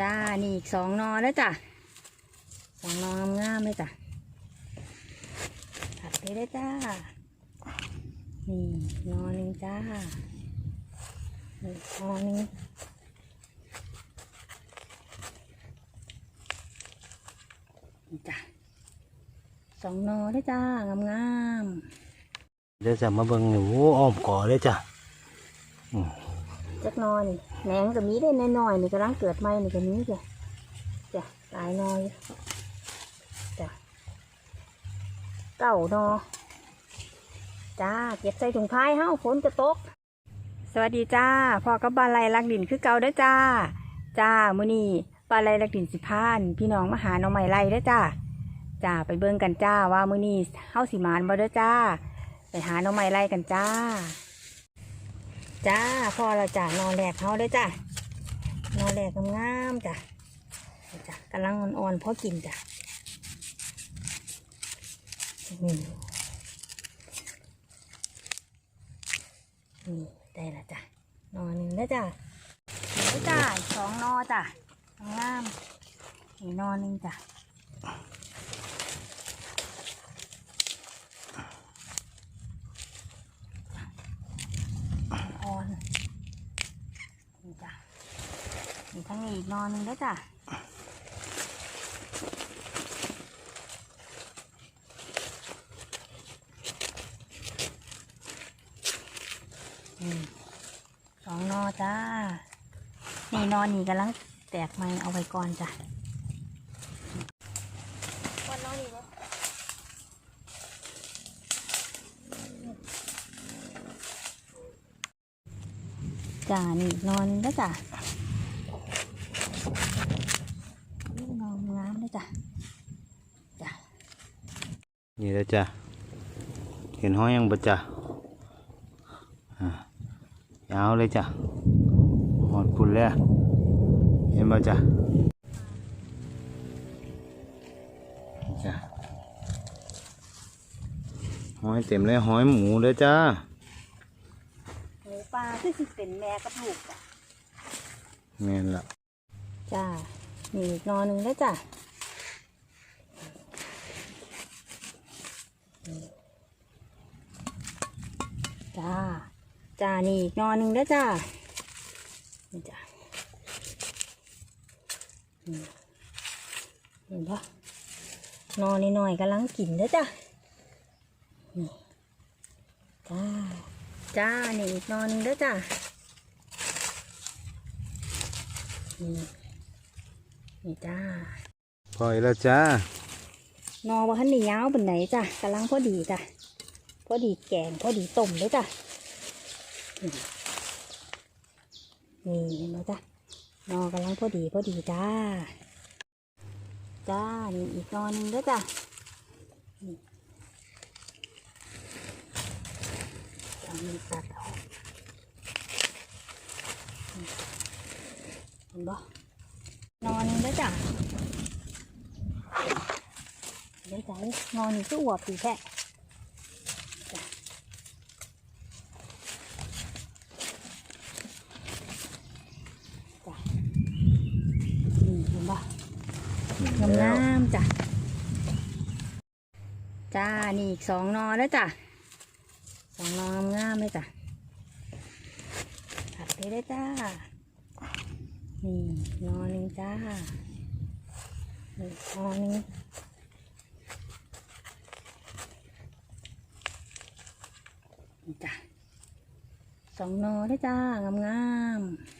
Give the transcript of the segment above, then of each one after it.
จ้า นี่อีกสองนอแล้วจ้ะสองนองามๆเลยจ้ะถัดไปได้จ้า นี่นอหนึ่งจ้านี่นอหนึ่งนี่จ้ะสองนอได้จ้างามๆเดี๋ยวจะมาเบิ่งหนูอ้อมก่อเลยจ้ะจักหนอยนี่ แหนงก็มีได้น้อยๆนี่กำลังเกิดใหม่นี่ก็มีจ้ะจ้ะหลายหนอยจ้ะเก้านอจ้าเก็บใส่ถุงพายเฮ้าฝนจะตก สวัสดีจ้าพ่อกับบ้านไรลักดินคือเก่าเด้อจ้า จ้ามื้อนี้บ้าไรลักดินสิพาน พี่น้องมาหาหน่อไม้ไรเด้อจ้าจ้าไปเบิ่งกันจ้าว่ามื้อนี้เฮาสิมานบ่เด้อจ้า ไปหาหน่อไม้ไรกันจ้า จ้าพอเราจ้านอนแหลกเขาด้อจ้านอนแหลกงามจ้ะจ้ะกำลังอ่อนๆพอกินจ้ะนี่นี่ได้ละจ้ะนอนหนึ่งแล้วจ้ะจ้ะสองนอจ้ะงามนี่นอนหนึ่งจ้ะอ่อนนี่จ้ะมี ทั้งนี้อีกนอนหนึ่งแล้วจ้ะอสองนอจ้า นี่นอนนี่กำลังแตกใหม่เอาไว้ก่อนจ้ะก่อนนอนนี่เนาะจ้านี่นอนแล้วจ้ะนี่นอนงามเลยจ้ะจ้ะ นี่แล้วจ้ะ เห็นห้อยยังบ่จ้ะอะยาวเลยจ้ะหอดพุ่นแล้ว เห็นบ่จ้ะนี่จ้ะห้อยเต็มเลยห้อยหมูเลยจ้าหมูปลาคือสิเป็นแม่กับลูกจ้ะแม่นละจ้านี่อีกนอนหนึ่งแล้วจ้ะ จ้าจ้านี่อีกนอนหนึ่งแล้วจ้านี่จ้ะอืมเห็นปะนอนนิดหน่อยกำลังกินแล้วจ้ะนี่จ้าจ้านี่อีกนอนหนึ่งเด้อจ้านี่นี่จ้าพออีกแล้วจ้า นอว่าหันนี่ยาวเป็นไหนจ้ะกำลังพอดีจ้ะพอดีแกงพอดีต้มเลยจ้ะนี่เห็นไหมจ้ะนอกำลังพอดีพอดีจ้า จ้านี่อีกนอหนึงด้อจ้ะนี่เอามีตัดออกนี่เห็นบ่นอนหนึงด้อจ้ะ ใจนอนอยู่ที่อวบสีแท้จ้ะจ้ะนี่เห็นปะงามงามๆจ้ะ จ้า นี่อีกสองนอแล้วจ้ะสองนองงามๆเลยจ้ะถัดไปได้จ้า นี่นอหนึ่งจ้านี่นอหนึ่ง นี่จ้ะสองนอได้จ้างามงามๆ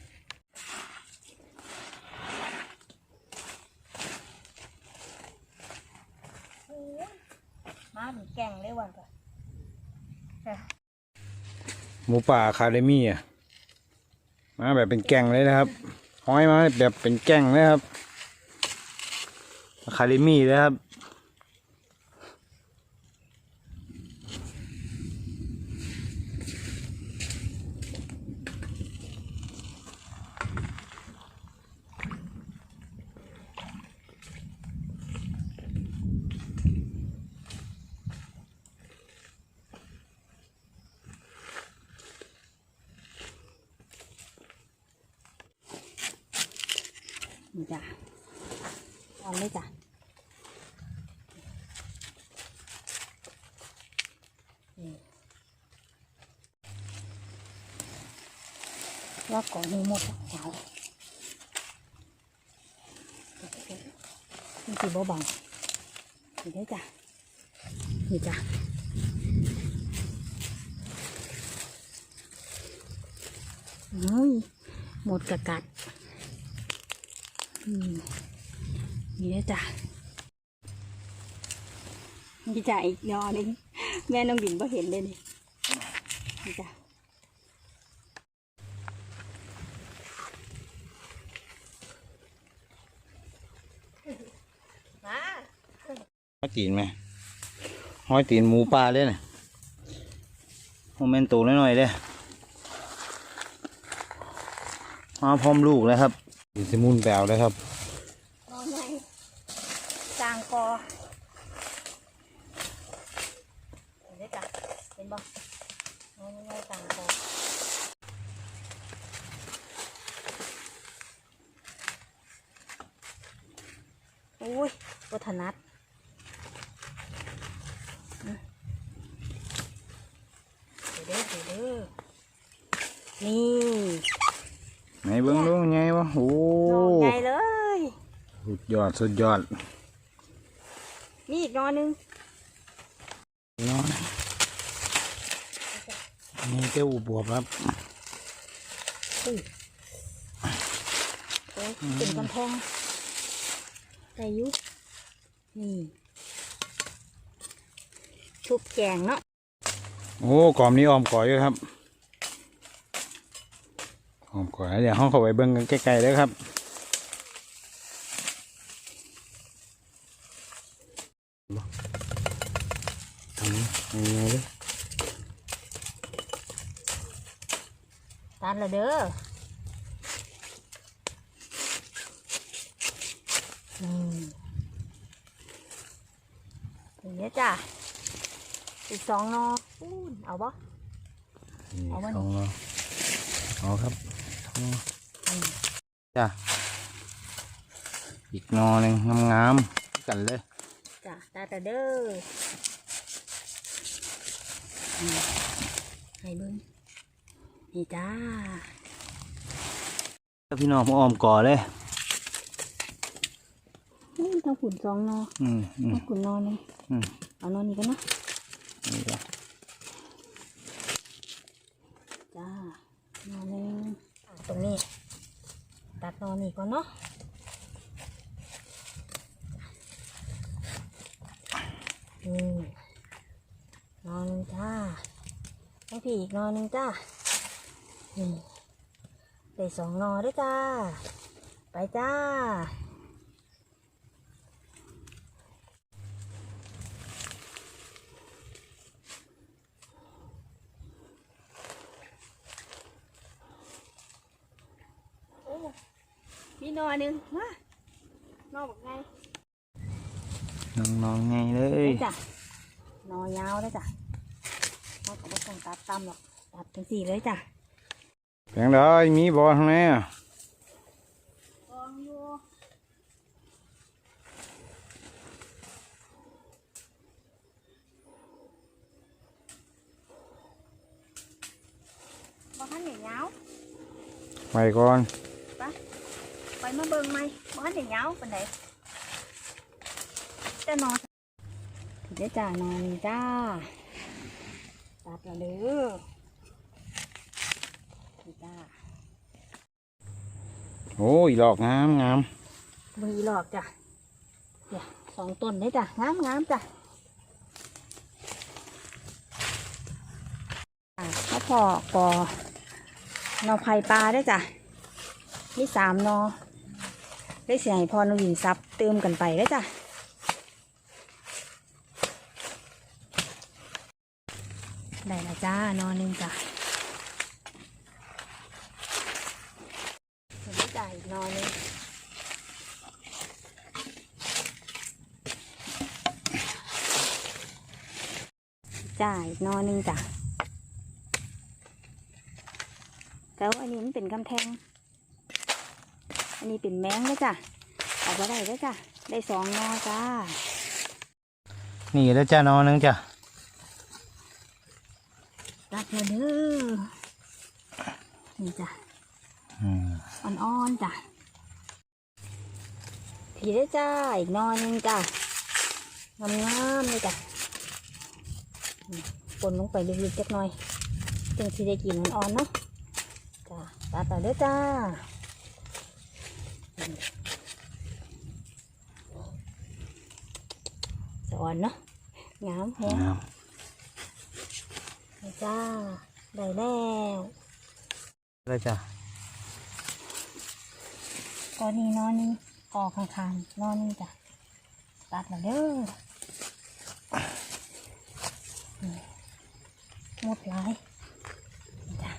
มาถึงแก่งเลยว่ะจ้ะหมูป่าคาเดมี่อะมาแบบเป็นแก่งเลยนะครับห้อยมาแบบเป็นแก่งเลยครับคาเดมี่เลยครับ จ้ะเอาเลยจ้ะว่าก่อนนี้หมดแล้วนี่คือบ่บังนี่ได้จ้ะนี่จ้ะอุ้ยหมดกระกัด นี่นะจ๊ะนี่จ้ะอีกนอนนึงแม่น้องบินก็เห็นเลยนี่นี่จ้ะห้อยตีนไหมห้อยตีนหมูปลาเลยเนี่ยโมเมนต์ตัวน้อยๆเลยมาพร้อมลูกแล้วครับ ดินสมุนแปลวเลยครับนอนไงจางคอเห็นไหมจ๊ะเห็นบ่นอนไงจางคอโอ้ยวัฒนัดเดี๋ยวเด้อเดี๋ยวเด้อนี่ ไหนเบิ้งดูไงวะโอ้นอนใหญ่เลยสุดยอดสุดยอดมีอีกนอนหนึงนอนนี่เจ้าบวบครับอุ้ยโอ้ยเป็นกำแพงไก่ยุนี่ชุบแกงเนาะโอ้กล่อมนี้ออมก่อยอยู่ครับ ออมก่อยเดี๋ยวห้องเข้าไปเบิ้งกันใกล้ๆเลยครับทำนี้ยังไงเลยตัดและเด้ออืมอย่างนี้ยจ้ะอีกสองนอปูนเอาบ่นี่เอาไว้สองเนาะเอาครับ สองเนาะอืมจ้ะอีกนอหนึ่งงามๆกันเลยจ้ะตัดและเด้ออืมให้เบิ่งนี่จ้าพี่น้องมาออมก่อเลยอืมต้องขุนสองนออืมอืมต้องขุนนอหนึงอืมเอานอนี้กันเนาะนี่จ้ะ จ้านอหนึงอะตรงนี้ ตัดนอนี้ ก่อนเนาะอืมนอหนึงจ้าให้พี่อีกนอหนึงจ้านี่ได้สองนอด้วยจ้า ไปจ้า มีหนอหนึ่งมานอบอกไงน้องๆไงเลยได้จ้ะหนอยาวได้จ้ะเราก็ไม่ต้องตัดตำหรอกตัดถึงสี่เลยจ้ะเพียงเด้อมีบอทางไหนอะกองอยู่บ้านเหนียาวไปก่อนไป มาเบิ่งไหมบ้านเหนียาวเป็นไหนจะนอนถึงได้จ้านอนนี่จ้า ตัดและเด้อนี่จ้า โอ้ยหลอกงามงามมือหลอกจ้ะเดี๋ยวสองต้นเลยจ้ะงามงามจ้ะอะข้าวพอปอนอไผ่ปลาได้อจ้ะนี่สามนอ ได้เสียให้พอนวินซับเติมกันไปได้อจ้ะได้ละจ้านอหนึ่งจ้ะเดี๋ยวได้จ่ายอีกนอหนึงจ่ายนอหนึ่งจ้ะแต่ว่าอันนี้มันเป็นกำแพง อัอันนี้เป็นแมงแล้วจ้ะเอาไปได้แล้วจ้ะ ได้สองนอจ้า นี่แล้วจ้านอนนึงจ้ะตัดมาเด้อนี่จ้ะอืมอ่อนๆจ้ะผีได้จ้า อีกนอนนึงจ้ะงามๆเลยจ้ะอืมปนลงไปลึกๆจักหน่อยจึงสิได้กินอ่อนๆเนาะจ้ะตัดต่อเด้อจ้าอืมสะ อ่อนเนาะงามแฮงงามนี่จ้าได้แล้วแล้วจ้ะตอนนี้นอนนี่ออกข้างๆนอนนี่จ้ะตัดแล้วเด้อนี่หมดหลายนี่จ้ะ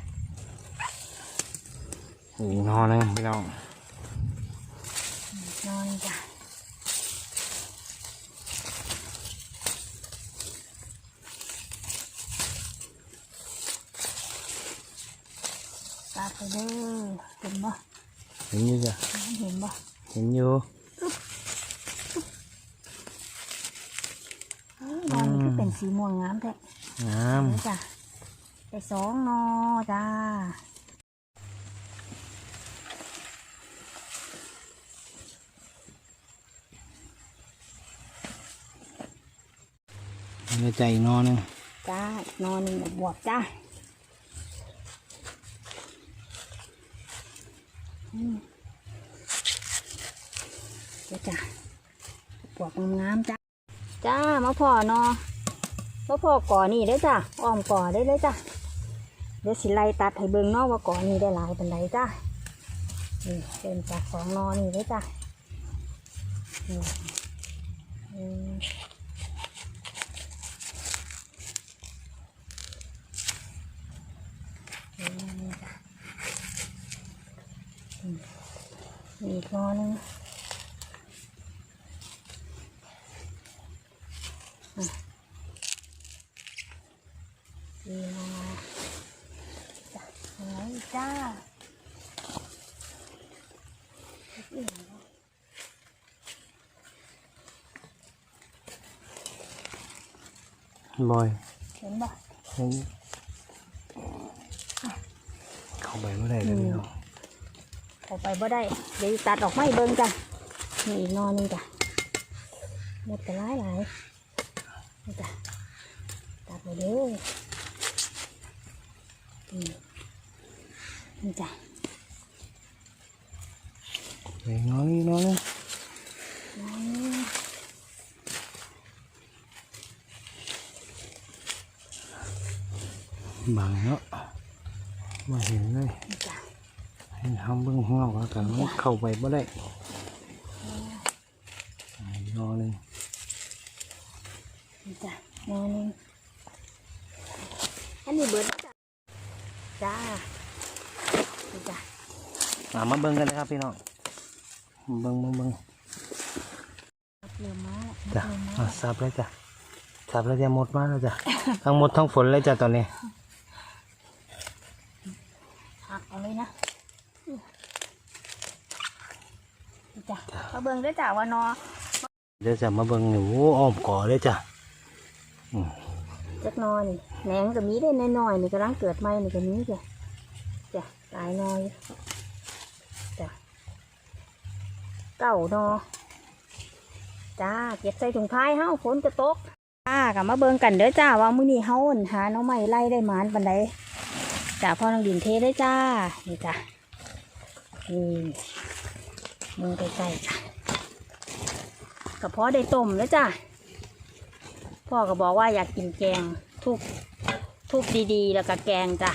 อีกนอนนึงพี่น้องนอนนี่จ้ะ ไปเด้อเห็นบ่เห็นอยู่จ้ะเห็นบ่เห็นอยู่เอ้ยนอนนี่คือเป็นสีม่วงงามแท้งามนี่จ้ะไปสองนอจ้าแล้วจ้ะอีกนอนนึงจ้านอนหนึ่งบวกจ้าอืม เดี๋ยวจ้าปวกงามๆจ้าจ้ามาพ่อนอมาพ่อก่อนี่ได้จ้าอ้อมก่อได้เลยจ้าเดี๋ยวสิไล่ตัดให้เบิ่งเนอกว่าก่อนี่ได้หลายเป็นไรจ้านี่เป็นจากสองนอนี่ได้จ้านี่อืม มี อีกนอหนึงอะดีมาจ้ะเอาไว้จ้าอีกแล้วบอยเห็นบ่เห็นเข้าไปเมื่อไหร่เลยพี่น้อ งออกไปบ่ได้ เดี๋ยวตัดออกไม่เบิ่งจ้ะมีอีกนอหนึงจ้ะหมดกันหลายหลายนี่จ้ะตัดไปเด้ออืมนี่จ้ะอีกนอนอีกนอนนึงน้อยนี่บังเนาะมาเห็นเลยนี่จ้ะเห็นทำเบื้องข้างนอกแล้วกันเข้าไปบ่ได้อีกนอนนึงนี่จ้ะนอนนี่อันนี้เบิดจ้ะจ้านี่จ้ะอ่ามาเบิ่งกันเลยครับพี่น้องเบิ่งเบิ่งเบิ่งเริ่มมาจ้ะเริ่มมาอะสับเลยจ้ะสับแล้วจะหมดมาแล้วจ้ะทั้งหมดทั้งฝนเลยจ้ะตอนนี้ หักเอาเลยนะนี่ จ้ะมาเบิ่งด้วยจ้ะว่านอเดี๋ยวจะมาเบิ่งหนูอ้อมก่อเลยจ้ะอืมจักหนอนี่แหนงก็มีได้น้อยๆนี่กำลังเกิดใหม่นี่ก็มีจ้ะจ้ะตายหนอยจ้ะเก้านอจ้าเก็บใส่ถุงพายเฮาฝนจะตกจ้ากลับมาเบิ่งกันเด้อจ้าว่ามื้อนี้เฮาอั่นหาหน้องใหม่ไล่ได้หมานปานใดจ้าพ่อน้องดินเทได้จ้านี่จ้ะนี่ มือใกล้ๆจ้ะก็พอได้ต้มแล้วจ้าพ่อก็บอกว่าอยากกินแกงทุบทุบดีๆ แล้วก็แกงจ้ะ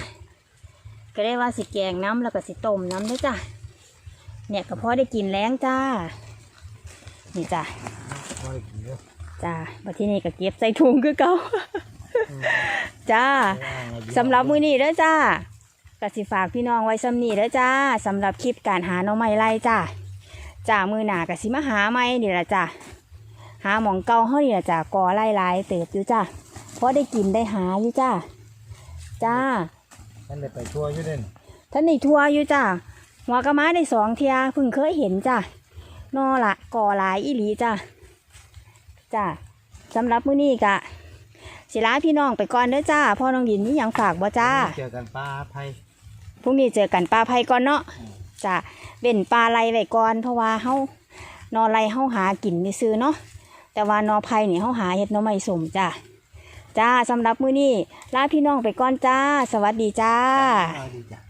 ก็ได้ว่าสิแกงน้ำแล้วก็สิต้มน้ำด้วยจ้ะ เนี่ยก็พอได้กินแล้งจ้า นี่จ้ะจ้าบัดที่นี่ก็เก็บใส่ถุงคือเก่าจ้าสำหรับมื้อนี้เด้อจ้าก็สิฝากพี่น้องไว้สำนี้เด้อจ้าสำหรับคลิปการหาหน่อไม้ไล่จ้า จ้ามือหนาก็สิมาหาไม้นี่แหละจ้าหาหมองเก่าเฮานี่ล่ะจ้ะกอไล่ลายเติบอยู่จ้ะเพราะได้กินได้หาอยู่จ้ะจ้าท่านได้ไปทั่วอยู่เด่นท่านในทัวอยู่จ้ะหัวกระไม้ได้สองเทียเพิ่งเคยเห็นจ้ะนอละก่อหลายอีหลีจ้ะจ้ะสำหรับมื้อนี้กะสิลาพี่น้องไปก่อนเด้อจ้าพ่อน้องดินนี่ยังฝากบ่จ้าเจอกันป้าไพพรุ่งนี้เจอกันปลาไผ่ก่อนเนาะ จะเบ่นปลาไหลไว้ก่อนเพราะว่าเฮานอไหลเฮาหากินซื้อเนาะแต่ว่านอไผ่นี่เฮาหาเห็ดนอไม่สมจ้ะจ้าสำหรับมื้อนี้ลาพี่น้องไปก่อนจ้า สวัสดีจ้าจ้ะ